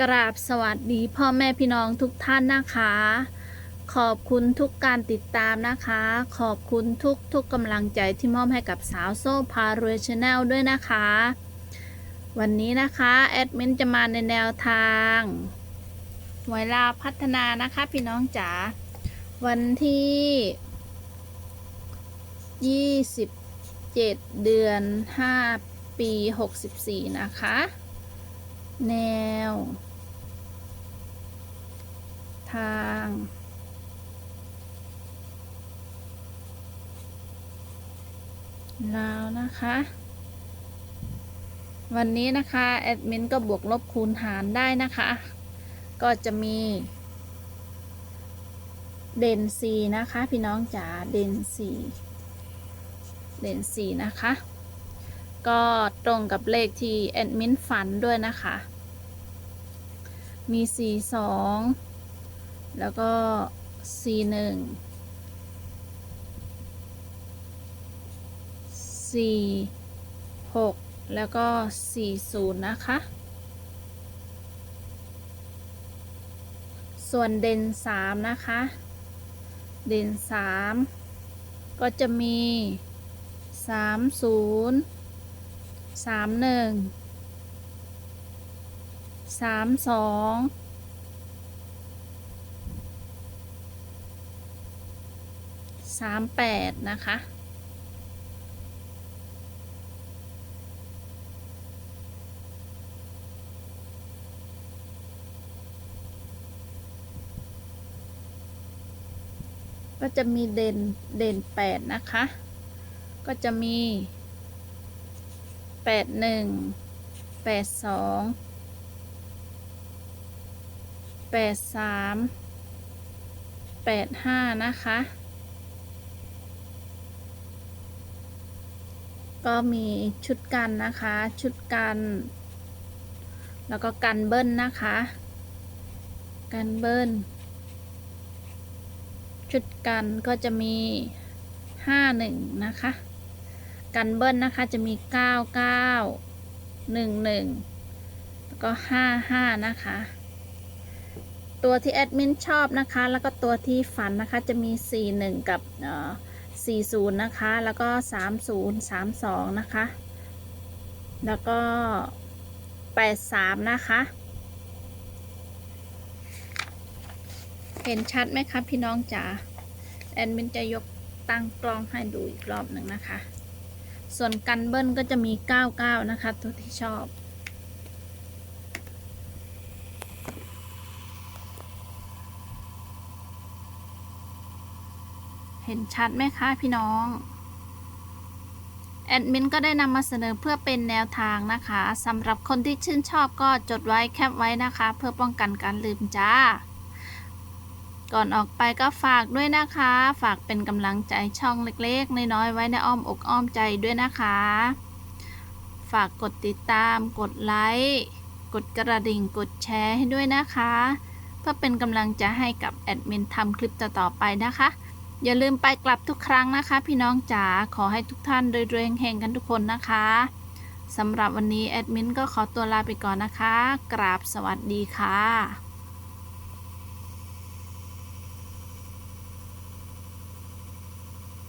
กราบสวัสดีพ่อแม่พี่น้องทุกท่านนะคะ ขอบคุณทุกการติดตามนะคะ ขอบคุณทุกทุกกำลังใจที่มอบให้กับสาวโซ่พารวยชาแนลด้วยนะคะ วันนี้นะคะแอดมินจะมาในแนวทางเวลาพัฒนานะคะพี่น้องจ๋าวันที่ 27 เดือน 5 ปี 64 นะคะ แนว ทางลาวนะคะ วันนี้นะคะ แอดมินก็บวกลบคูณหารได้นะคะ ก็จะมี เด่นสีนะคะ พี่น้องจ๋าเด่นสีเด่นสีนะคะก็ตรงกับเลขที่แอดมินฝันด้วยนะคะ มี 4 2 แล้วก็ 4 1 4 6 แล้วก็ 4 0 นะคะ ส่วนเด่น 3 นะคะ เด่น 3 ก็จะมี 3 0 31 สามสองสามแปดนะคะ ก็จะมีเด่นเด่นแปดนะคะ ก็จะมีแปดหนึ่งแปดสอง แปดสามแปดห้านะคะ ก็มีชุดกันนะคะ ชุดกัน แล้วก็กันเบิ้ลนะคะ กันเบิ้ล ชุดกันก็จะมีห้าหนึ่งนะคะ กันเบิ้ลนะคะจะมี9 9 1 1แล้วก็5 5นะคะ ตัวที่แอดมินชอบนะคะ แล้วก็ตัวที่ฝันนะคะจะมี 4 1 กับ 40 นะคะ แล้วก็ 30 32 นะคะ แล้วก็ 83 นะคะ เห็นชัดไหมคะพี่น้องจ๋าแอดมินจะยกตั้งกล้องให้ดูอีกรอบหนึ่งนะคะ ส่วนกันเบิ้ลก็จะมี 99 นะคะ ตัวที่ชอบ ห็นชัดไหมคะพี่น้อง แอดมินก็ได้นำมาเสนอเพื่อเป็นแนวทางนะคะสำหรับคนที่ชื่นชอบก็จดไว้แคปไว้นะคะ เพื่อป้องกันการลืมจ้า ก่อนออกไปก็ฝากด้วยนะคะ ฝากเป็นกำลังใจช่องเล็กๆน้อยๆไว้ในอ้อมอกอ้อมใจด้วยนะคะ ฝากกดติดตาม กดไลค์กดกระดิ่งกดแชร์ให้ด้วยนะคะเพื่อเป็นกำลังใจให้กับแอดมินทำคลิปต่อๆไปนะคะ อย่าลืมไปกลับทุกครั้งนะคะ พี่น้องจ๋าขอให้ทุกท่านรวยๆเฮงๆกันทุกคนนะคะสำหรับวันนี้แอดมินก็ขอตัวลาไปก่อนนะคะ กราบสวัสดีค่ะ